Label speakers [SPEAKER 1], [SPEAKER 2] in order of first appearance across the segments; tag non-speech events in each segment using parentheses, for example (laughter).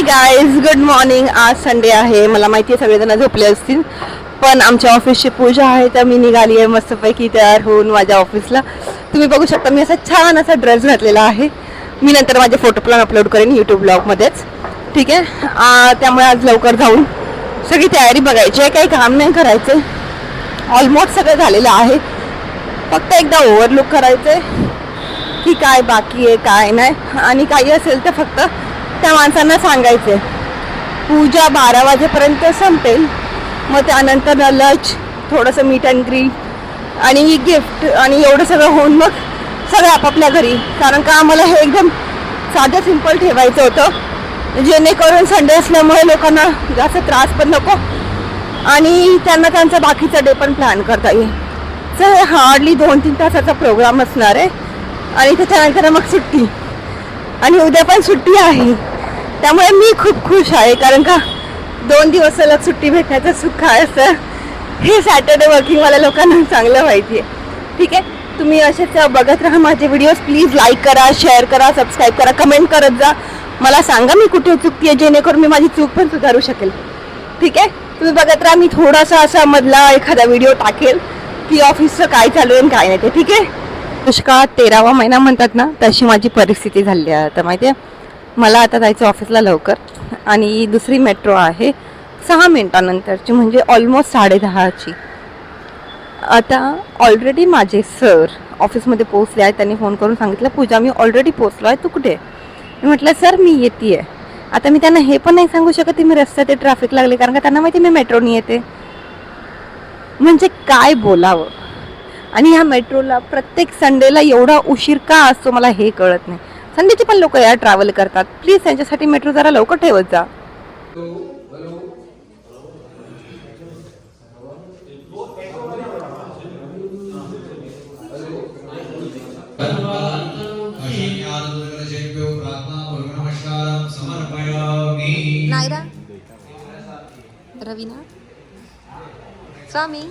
[SPEAKER 1] हाय guys good morning आज Sunday आहे. मला माहिती आहे सगळेजण झोपले असतील. पण आमच्या ऑफिसची पूजा आहे तर मी निघाली आहे मस्तपैकी तयार होऊन माझ्या ऑफिसला तुम्ही बघू शकता मी असा छान असा ड्रेस घातलेला आहे. मी नंतर माझे फोटो प्लॅन अपलोड करेन यूट्यूब ब्लॉगमध्येच ठीक आहे? त्यामुळे आज लवकर जाऊन सगळी तयारी बघायची आहे. काही काम नाही करायचं ऑलमोस्ट सगळं झालेलं आहे. फक्त एकदा ओव्हरलुक करायचं आहे की काय बाकी आहे काय नाही. आणि काही असेल तर फक्त त्या माणसांना सांगायचे पूजा बारा वाजेपर्यंत संपेल. मग त्यानंतर लंच थोडंसं मीट अँड ग्रीट आणि गिफ्ट आणि एवढं सगळं होऊन मग सगळं आपापल्या घरी. कारण का आम्हाला हे एकदम साधं सिंपल ठेवायचं होतं. जेणेकरून संडे असल्यामुळे लोकांना जास्त त्रास पण नको आणि त्यांना त्यांचा बाकीचा डे पण प्लॅन करता येईल. तर हार्डली दोन तीन तासाचा प्रोग्राम असणार आहे आणि त्याच्यानंतर मग सुट्टी. आणि उद्या पण सुट्टी आहे. त्यामुळे मी खूप खुश आहे कारण का दोन दिवसाला सुट्टी भेटण्याचं सुख आहे असं. हे सॅटर्डे वर्किंगवाल्या लोकांना चांगलं माहिती आहे. ठीक आहे तुम्ही असेच बघत राहा माझे व्हिडिओज प्लीज लाईक करा शेअर करा सबस्क्राईब करा कमेंट करत जा. मला सांगा मी कुठे चुकते जेणेकरून मी माझी चूक पण सुधारू शकेल. ठीक आहे तुम्ही बघत राहा मी थोडासा असा मधला एखादा व्हिडिओ टाकेल की ऑफिसचं काय चालू आहे आणि काय नाही ते. ठीक आहे? दुष्काळात तेरावा महिना म्हणतात ना तशी माझी परिस्थिती झाली आहे. आता माहिती आहे? मला आता जायचं ऑफिसला लवकर. आणि दुसरी मेट्रो आहे सहा मिनटानंतरची म्हणजे ऑलमोस्ट साडेदहाची. आता ऑलरेडी माझे सर ऑफिसमध्ये पोहोचले आहेत. त्यांनी फोन करून सांगितलं पूजा मी ऑलरेडी पोहोचलो आहे. तू कुठे आहे?" मी म्हटलं सर मी येते आहे आता मी त्यांना हे पण नाही सांगू शकत की मी रस्त्यात ट्रॅफिक लागले कारण का त्यांना माहिती मी मेट्रोनी येते. म्हणजे काय बोलावं? आणि ह्या मेट्रोला प्रत्येक संडेला एवढा उशीर का असतो मला हे कळत नाही. संडेचे पण लोक या ट्रॅव्हल करतात. प्लीज त्यांच्यासाठी मेट्रो जरा लवकर ठेवत जा. नायरा? रवीना? स्वामी?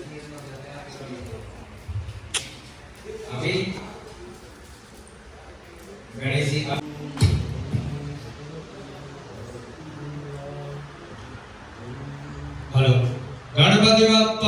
[SPEAKER 1] ಹಲೋ ಗಣಪತಿ ಬಪ್ಪ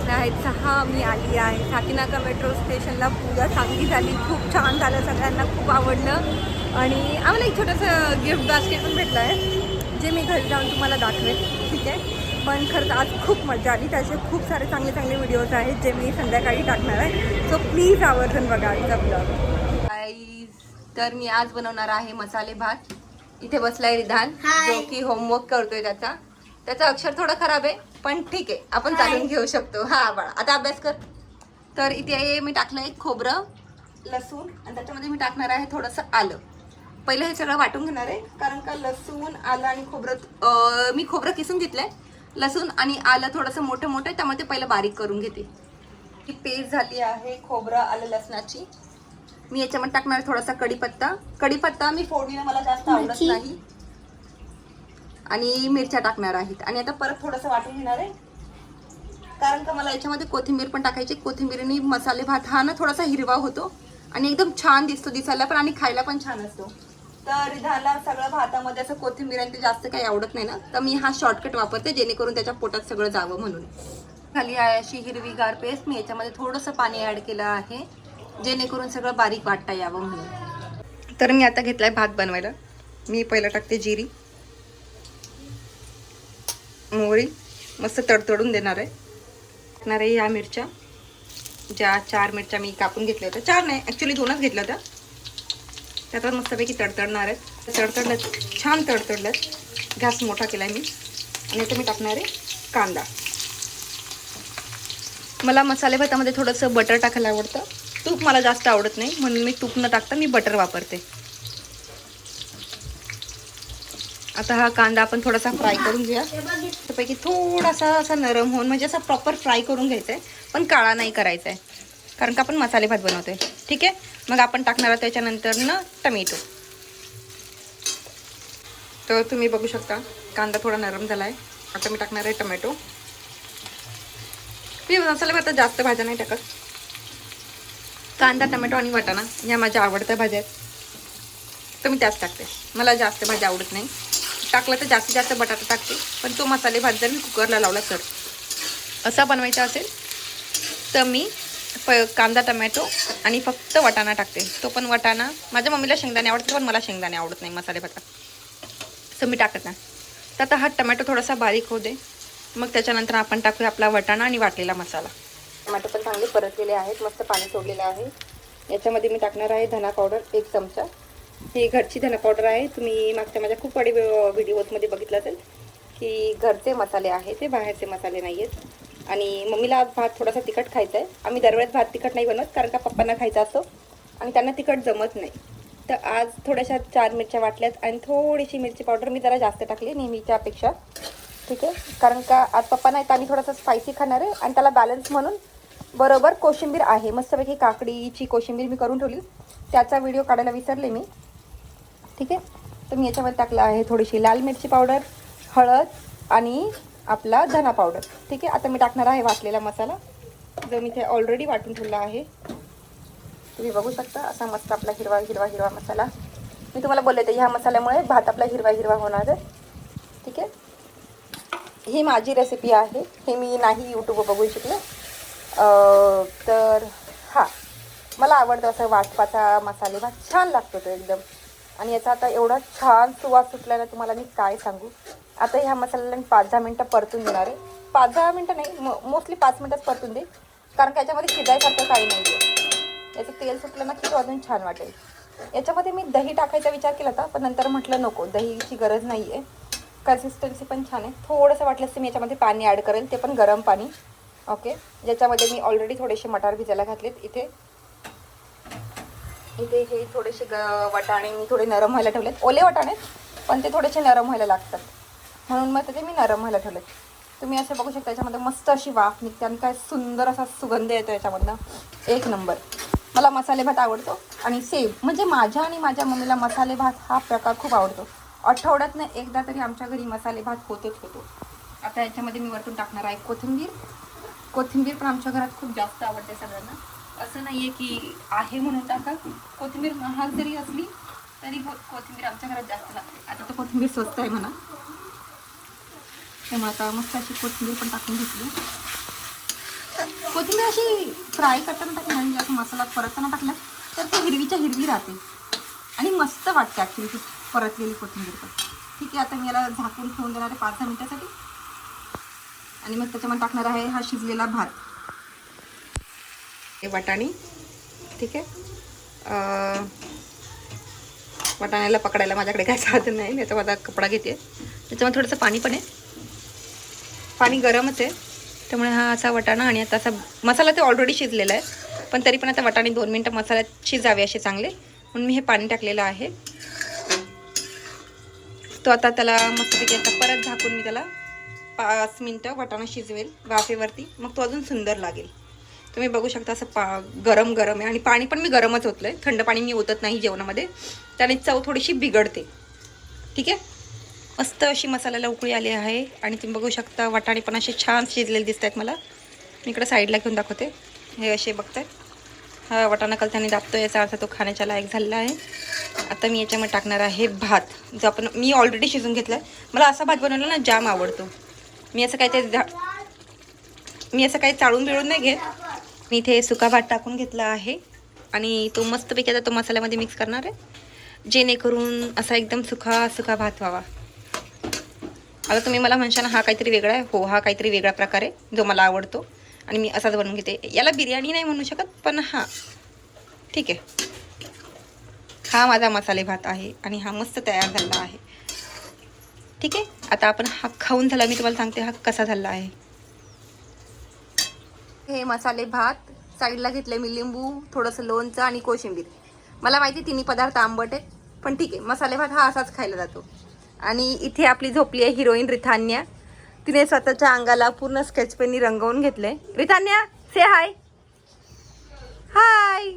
[SPEAKER 1] आहेत. सहा मी आली आहे. साकीनाका मेट्रो स्टेशनला पूजा चांगली झाली. खूप छान झालं सगळ्यांना. खूप आवडलं. आणि आम्हाला एक छोटंसं गिफ्ट बास्केट पण भेटलं आहे. जे मी घरी जाऊन तुम्हाला दाखवेल ठीक आहे? पण खरंच आज खूप मजा आली. त्याचे खूप सारे चांगले चांगले व्हिडिओज आहेत जे मी संध्याकाळी टाकणार आहे. सो प्लीज आवर्जून बघा आजचा ब्लॉग तर मी आज बनवणार आहे मसाले भात. इथे बसलाय रिधान. जो की होमवर्क करतोय त्याचा. त्याचं अक्षर थोडं खराब आहे पण ठीक आहे. आपण चालून घेऊ शकतो. हा बाळा. आता अभ्यास कर. तर इथे मी टाकलंय खोबरं लसूण आणि त्याच्यामध्ये मी टाकणार आहे थोडंसं आलं. पहिलं हे सगळं वाटून घेणार आहे कारण का लसूण आलं आणि खोबरं मी खोबरं किसून घेतलंय. लसूण आणि आलं थोडंसं मोठं मोठं आहे त्यामुळे ते पहिलं बारीक करून घेते. ही पेस्ट झाली आहे खोबरं आलं लसणाची. मी याच्यामध्ये टाकणार आहे थोडासा कढीपत्ता. कढीपत्ता मी फोडणीला मला जास्त आवडत नाही. आणि मिरच्या टाकणार आहेत. आणि आता परत थोडंसं वाटून घेणार आहे. कारण का मला याच्यामध्ये कोथिंबीर पण टाकायची. कोथिंबीरनी मसाले भात हा ना थोडासा हिरवा होतो. आणि एकदम छान दिसतो दिसायला पण आणि खायला पण छान असतो. तर झाला सगळं भातामध्ये असं कोथिंबीर आणि ते जास्त काही आवडत नाही ना. तर मी हा शॉर्टकट वापरते जेणेकरून त्याच्या पोटात सगळं जावं म्हणून. खाली आहे अशी हिरवीगार पेस्ट मी याच्यामध्ये थोडंसं पाणी ॲड केलं आहे जेणेकरून सगळं बारीक वाटता यावं म्हणून. तर मी आता घेतलाय भात बनवायला. मी पहिलं टाकते जिरी. मोहरी मस्त तडतडून देणार आहे. टाकणार आहे या मिरच्या. ज्या चार मिरच्या मी कापून घेतल्या होत्या. चार नाही ॲक्च्युली दोनच घेतल्या होत्या. त्यात मस्तपैकी तडतडणार आहेत तडतडल्यात छान तडतडल्यात गॅस मोठा केला आहे मी. आणि आता मी टाकणार आहे कांदा. मला मसाले भातामध्ये थोडंसं बटर टाकायला आवडतं. तूप मला जास्त आवडत नाही. म्हणून मी तूप न टाकता मी बटर वापरते. आता हा कांदा आपण थोडासा फ्राय करून घेऊया. त्यापैकी थोडासा असा नरम होऊन म्हणजे असा प्रॉपर फ्राय करून घ्यायचा आहे पण काळा नाही करायचा आहे कारण का आपण मसाले भात बनवतोय. ठीक आहे? मग आपण टाकणार आहोत त्याच्यानंतर ना टमेटो तर तुम्ही बघू शकता कांदा थोडा नरम झाला आहे आता मी टाकणार आहे टमॅटो मी मसाले भातात जास्त भाज्या नाही टाकत. कांदा टमॅटो आणि वाटाणा या माझ्या आवडत्या भाज्या आहेत. तर मी त्याच टाकते. मला जास्त भाज्या आवडत नाही. टाकलं तर जास्तीत जास्त बटाटा टाकते. पण तो मसाले भात जर मी कुकरला लावला तर. असा बनवायचा असेल तर मी प कांदा टमॅटो आणि फक्त वाटाणा टाकते. तो पण वटाणा. माझ्या मम्मीला शेंगदाणे आवडते पण मला शेंगदाणे आवडत नाही मसाले भातात. तर मी टाकत नाही. तर आता हा टमॅटो थोडासा बारीक होऊ दे. मग त्याच्यानंतर आपण टाकूया आपला वाटाणा आणि वाटलेला मसाला. टमॅटो पण चांगले परतलेले आहेत. मस्त पाणी सोडलेलं आहे. याच्यामध्ये मी टाकणार आहे धना पावडर एक चमचा. ही घरची धना पावडर आहे. तुम्ही मागच्या माझ्या खूप वाडी व्हिडिओजमध्ये बघितलं असेल की घरचे मसाले आहे ते बाहेरचे मसाले नाही आहेत आणि मम्मीला आज भात थोडासा तिखट खायचा आहे आम्ही दरवेळेस भात तिखट नाही बनवत कारण का पप्पांना खायचा असतो आणि त्यांना तिखट जमत नाही. तर आज थोड्याशा चार मिरच्या वाटल्यात आणि थोडीशी मिरची पावडर मी जरा जास्त टाकली नेहमीच्या अपेक्षा ठीक आहे? कारण का आज पप्पा नाही तर आम्ही थोडंसं स्पायसी खाणार आहे आणि त्याला बॅलन्स म्हणून बरोबर कोशिंबीर आहे. मस्तपैकी काकडीची कोशिंबीर मी करून ठेवली. त्याचा व्हिडिओ काढायला विसरले मी. ठीक आहे? तर मी याच्यामध्ये टाकलं आहे थोडीशी लाल मिरची पावडर हळद आणि आपला धना पावडर. ठीक आहे? आता मी टाकणार आहे वाटलेला मसाला. जो मी इथे ऑलरेडी वाटून ठेवला आहे. तुम्ही बघू शकता असा मस्त आपला हिरवा हिरवा हिरवा मसाला. मी तुम्हाला बोलले तर ह्या मसाल्यामुळे भात आपला हिरवा हिरवा होणार आहे. ठीक आहे? ही माझी रेसिपी आहे. हे मी नाही यूट्यूबवर बघून शिकले. तर हां. मला आवडतं असं वाटपाचा मसाले. भात छान लागतो तो एकदम. आणि याचा आता एवढा छान सुवास सुटलेला तुम्हाला मी काय सांगू? आता ह्या मसाल्याला मी पाच दहा मिनटं परतून देणार आहे. पाच दहा मिनटं नाही मो मोस्टली पाच मिनटंच परतून दे कारण का याच्यामध्ये शिजायसारखं काही नाही आहे याचं तेल सुटलं ना की तो अजून छान वाटेल. याच्यामध्ये मी दही टाकायचा विचार केला होता पण नंतर म्हटलं नको दहीची गरज नाही आहे कन्सिस्टन्सी पण छान आहे. थोडंसं वाटलं असतं मी याच्यामध्ये पाणी ॲड करेल ते पण गरम पाणी. ओके ज्याच्यामध्ये मी ऑलरेडी थोडेसे मटार भिजायला घातलेत इथे. इथे हे थोडेसे ग वाटाणे मी थोडे नरम व्हायला ठेवलेत. ओले वाटाणे पण ते थोडेसे नरम व्हायला लागतात. म्हणून मग ते मी नरम व्हायला ठेवलेत. तुम्ही असं बघू शकता याच्यामध्ये मस्त अशी वाफ निघते आणि काय सुंदर असा सुगंध येतो याच्यामधनं. एक नंबर. मला मसाले भात आवडतो आणि सेम म्हणजे माझ्या आणि माझ्या मम्मीला मसाले भात हा प्रकार खूप आवडतो. आठवड्यातनं एकदा तरी आमच्या घरी मसाले भात होतेच होतो. आता याच्यामध्ये मी वरतून टाकणार आहे कोथिंबीर. कोथिंबीर पण आमच्या घरात खूप जास्त आवडते सगळ्यांना. असं नाही आहे की आहे म्हणून टाका. कोथिंबीर महाग जरी असली तरी हो, कोथिंबीर आमच्या घरात जास्त लागते. आता तर कोथिंबीर स्वस्त आहे म्हणा. त्यामुळे आता मस्त अशी कोथिंबीर पण टाकून घेतली. कोथिंबीर अशी फ्राय करताना टाकली म्हणजे असं मसाला परतताना टाकला तर ती हिरवीच्या हिरवी राहते. आणि मस्त वाटते ॲक्च्युली ती परतलेली कोथिंबीर पण. ठीक आहे आता मी याला झाकून ठेवून देणार आहे पाच दहा मिनटासाठी. आणि मग त्याच्यामध्ये टाकणार आहे हा शिजलेला भात. हे वाटाणे ठीक आहे? वाटाण्याला पकडायला माझ्याकडे काय साधन नाही नाही तर माझा कपडा घेते. त्याच्यामध्ये थोडंसं पाणी पण आहे. पाणी गरमच आहे. त्यामुळे हा असा वाटाणा आणि आता असा मसाला ते ऑलरेडी शिजलेला आहे. पण तरी पण आता वाटाणे दोन मिनटं मसाल्यात शिजावे असे चांगले. म्हणून मी हे पाणी टाकलेलं आहे. तो आता त्याला मस्तपैकी आता परत झाकून मी त्याला पाच मिनटं वाटाणा शिजवेल. वाफेवरती. मग तो अजून सुंदर लागेल. तुम्ही बघू शकता असं पा गरम गरम आहे. आणि पाणी पण मी गरमच ओतलं आहे थंड पाणी मी ओतत नाही जेवणामध्ये. त्याने चव थोडीशी बिघडते. ठीक आहे? मस्त अशी मसाल्याला उकळी आली आहे. आणि तुम्ही बघू शकता वाटाणे पण असे छान शिजलेले दिसत आहेत मला. मी इकडं साईडला घेऊन दाखवते. हे असे बघताय हा वाटाणा कल त्याने दाबतो याचा अर्थ तो खाण्याच्या लायक झालेला आहे. आता मी याच्यामध्ये टाकणार आहे भात. जो आपण मी ऑलरेडी शिजून घेतला आहे मला असा भात बनवला ना जाम आवडतो. मी असं काही ते मी असं काही चाळून बिळून नाही घेत. मी इथे सुका भात टाकून घेतला आहे. आणि तो मस्तपैकी आता तो मसाल्यामध्ये मिक्स करणार आहे. जेणेकरून असा एकदम सुखा सुका भात व्हावा. आता तुम्ही मला म्हणशाल हा काहीतरी वेगळा आहे. हो हा काहीतरी वेगळा प्रकार आहे जो मला आवडतो. आणि मी असाच बनवून घेते. याला बिर्याणी नाही म्हणू शकत पण हां. ठीक आहे. हा माझा मसाले भात आहे आणि हा मस्त तयार झाला आहे. ठीक आहे? आता आपण हा खाऊन झाला. मी तुम्हाला सांगते हा कसा झाला आहे. हे मसाले भात साईडला घेतले मी लिंबू थोडंसं लोणचं आणि कोशिंबीर. मला माहिती तिन्ही पदार्थ आंबट आहेत पण ठीक आहे मसाले भात हा असाच खायला जातो. आणि इथे आपली झोपली आहे हिरोईन रिथान्या. तिने स्वतःच्या अंगाला पूर्ण स्केच पेननी रंगवून घेतलंय. रिथान्या से हाय हाय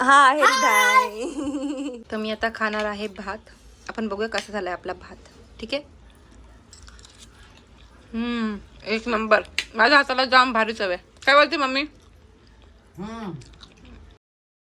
[SPEAKER 1] हा हे रिधाय (laughs) तर मी आता खाणार आहे भात. आपण बघूया कसा झालाय आपला भात. ठीक आहे? हम्म एक नंबर. माझ्या हाताला जाम भारी चव आहे. काय बोलते मम्मी?
[SPEAKER 2] हम्म.